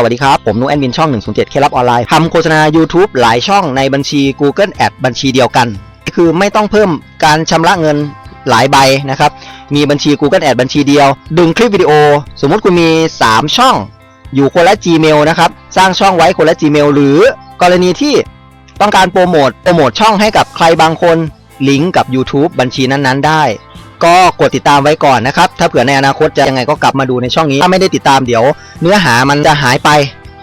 สวัสดีครับ ผมนุแอดมินช่อง 107 เคล็ดลับออนไลน์ทำโฆษณา YouTube หลายช่องในบัญชี Google Ad บัญชีเดียวกัน คือไม่ต้องเพิ่มการชำระเงินหลายใบนะครับ มีบัญชี Google Ad บัญชีเดียว ดึงคลิปวิดีโอ สมมติคุณมี 3 ช่อง อยู่คนละ Gmail นะครับ สร้างช่องไว้คนละ Gmail หรือกรณีที่ต้องการโปรโมทโปรโมทช่องให้กับใครบางคนลิงก์กับ YouTube บัญชีนั้นๆ ได้ ก็กดติดตามไว้ก่อนนะครับ ถ้าเผื่อในอนาคตจะยังไงก็กลับมาดูในช่องนี้ ถ้าไม่ได้ติดตามเดี๋ยว เนื้อหามันจะหายไป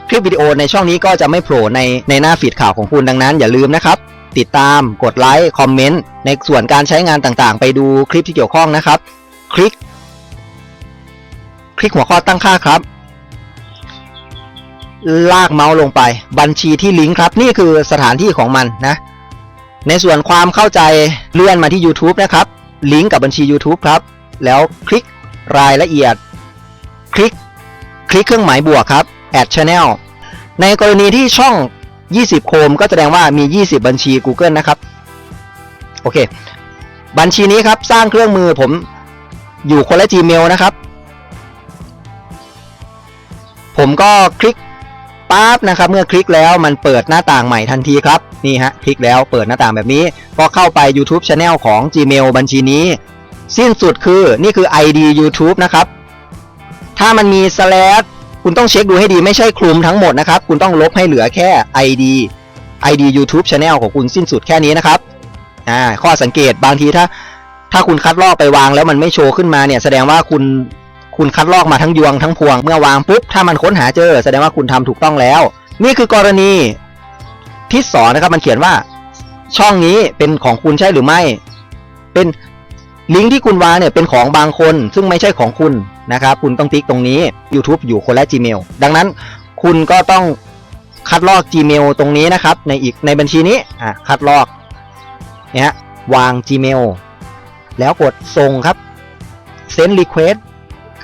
คลิปวิดีโอในช่องนี้ก็จะไม่โผล่ในในหน้าฟีดข่าวของคุณดังนั้น อย่าลืมนะครับ ติดตาม กดไลค์ คอมเมนต์ ในส่วนการใช้งานต่างๆ ไปดูคลิปที่เกี่ยวข้องนะครับ คลิก คลิกหัวข้อตั้งค่าครับ ลากเมาส์ลงไป บัญชีที่ลิงก์ครับ นี่คือสถานที่ของมันนะ ในส่วนความเข้าใจเลื่อนมาที่ YouTube นะครับ ลิงก์กับบัญชี YouTube ครับ แล้วคลิกรายละเอียด คลิก คลิกเครื่องหมายบวกครับ add channel ในกรณีที่ช่อง 20 โคมก็แสดงว่ามี 20 บัญชี Google นะครับ โอเค บัญชีนี้ครับ สร้างเครื่องมือผมอยู่คนละ Gmail นะครับ ผมก็คลิก ปั๊บนะครับเมื่อคลิกแล้วมันเปิดหน้าต่างใหม่ทันทีครับนี่ฮะคลิกแล้วเปิดหน้าต่างแบบนี้ ก็เข้าไป YouTube Channel ของ Gmail บัญชีนี้ สิ้นสุดคือนี่คือ ID YouTube นะครับถ้ามันมี slash คุณต้องเช็คดูให้ดีไม่ใช่คลุมทั้งหมดนะครับ คุณต้องลบให้เหลือแค่ ID ID YouTube Channel ของคุณสิ้นสุดแค่นี้นะครับอ่าข้อสังเกตบางทีถ้า ถ้าคุณคัดลอกไปวางแล้วมันไม่โชว์ขึ้นมาเนี่ยแสดงว่าคุณ คุณคัดลอกมาทั้งยวงทั้งพวง เมื่อวางปุ๊บถ้ามันค้นหาเจอ แสดงว่าคุณทำถูกต้องแล้ว นี่คือกรณีที่สองนะครับมันเขียนว่า ช่องนี้เป็นของคุณใช่หรือไม่ เป็นลิงก์ที่คุณวางเนี่ยเป็นของบางคน ซึ่งไม่ใช่ของคุณนะครับ คุณต้องติ๊กตรงนี้ YouTube อยู่คนละ Gmail ดังนั้นคุณก็ต้องคัดลอก Gmail ตรงนี้นะครับ ในอีกในบัญชีนี้อะคัดลอกเนี่ยวาง Gmail แล้วกดส่งครับ send request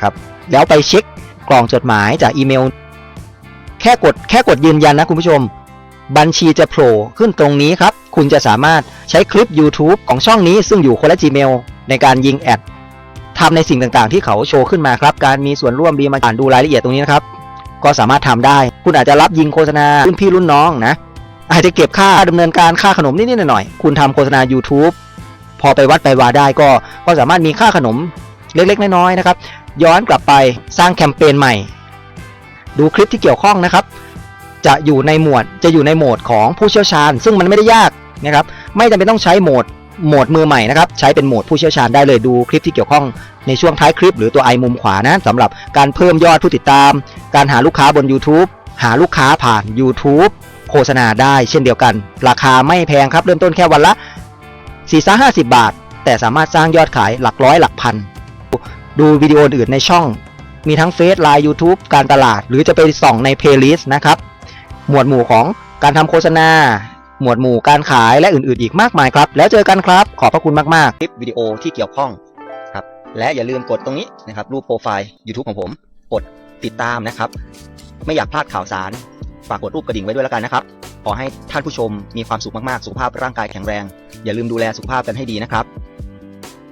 ครับแล้วไปเช็คกล่องจดหมายจากอีเมล แค่กดแค่กดยืนยันนะคุณผู้ชม บัญชีจะโผล่ขึ้นตรงนี้ครับ คุณจะสามารถใช้คลิป YouTube ของช่องนี้ซึ่งอยู่คนละ Gmail ในการยิงแอดทำในสิ่งต่างๆ ที่เขาโชว์ขึ้นมาครับ การมีส่วนร่วมบีมาอ่านดูรายละเอียดตรงนี้นะครับ ก็สามารถทำได้ คุณอาจจะรับยิงโฆษณารุ่นพี่รุ่นน้องนะ อาจจะเก็บค่าดำเนินการค่าขนมนิดๆหน่อยๆคุณทำโฆษณา YouTube พอไปวัดไปวาได้ก็ก็สามารถมีค่าขนม เล็กๆ น้อยๆนะครับ ย้อนกลับไปสร้างแคมเปญใหม่ ดูคลิปที่เกี่ยวข้องนะครับ จะอยู่ในหมวดจะอยู่ในโหมดของผู้เชี่ยวชาญ ซึ่งมันไม่ได้ยากนะครับ ไม่จำเป็นต้องใช้โหมดโหมดมือใหม่นะครับ ใช้เป็นโหมดผู้เชี่ยวชาญได้เลยดูคลิปที่เกี่ยวข้องในช่วงท้ายคลิป หรือตัวไอมุมขวานะสำหรับการเพิ่มยอดผู้ติดตาม การหาลูกค้าบน YouTube หาลูกค้าผ่าน YouTube โฆษณาได้เช่นเดียวกัน ราคาไม่แพงครับ เริ่มต้นแค่วันละ4 5 0บาท แต่สามารถสร้างยอดขายหลักร้อยหลักพัน ดูวิดีโออื่นในช่อง มีทั้งเฟซไลน์ YouTube การตลาด หรือจะไปส่องในเพลย์ลิสต์นะครับ หมวดหมู่ของการทำโฆษณา หมวดหมู่การขายและอื่นๆ อีกมากมายครับ แล้วเจอกันครับ ขอบพระคุณมากๆ คลิปวิดีโอที่เกี่ยวข้องครับ และอย่าลืมกดตรงนี้นะครับ รูปโปรไฟล์ YouTube ของผม กดติดตามนะครับ ไม่อยากพลาดข่าวสาร ฝากกดรูปกระดิ่งไว้ด้วยแล้วกันนะครับ ขอให้ท่านผู้ชมมีความสุขมากๆ สุขภาพร่างกายแข็งแรง อย่าลืมดูแลสุขภาพกันให้ดีนะครับ